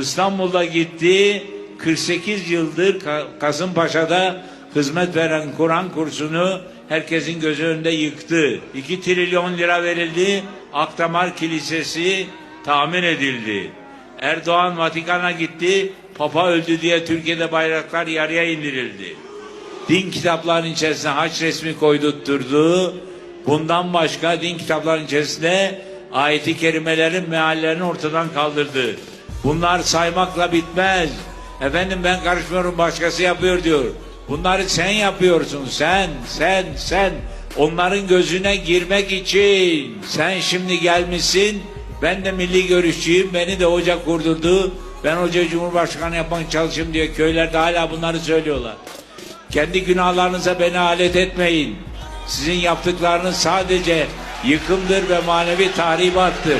İstanbul'da gitti. 48 yıldır Ka- Kasımpaşa'da hizmet veren Kur'an kursunu herkesin gözü önünde yıktı. 2 trilyon lira verildi. Akdamar Kilisesi tamir edildi. Erdoğan Vatikan'a gitti. Papa öldü diye Türkiye'de bayraklar yarıya indirildi. Din kitaplarının içerisine haç resmi koydurtturdu. Bundan başka din kitaplarının içerisinde ayeti kerimelerin meallerini ortadan kaldırdı. Bunlar saymakla bitmez. Efendim ben karışmıyorum başkası yapıyor diyor. Bunları sen yapıyorsun sen, sen, sen. Onların gözüne girmek için. Sen şimdi gelmişsin. Ben de milli görüşçüyüm. Beni de hoca kurdurdu. Ben hocayı cumhurbaşkanı yapmak çalışayım diye köylerde hala bunları söylüyorlar. Kendi günahlarınıza beni alet etmeyin. Sizin yaptıklarınız sadece yıkımdır ve manevi tahribattır.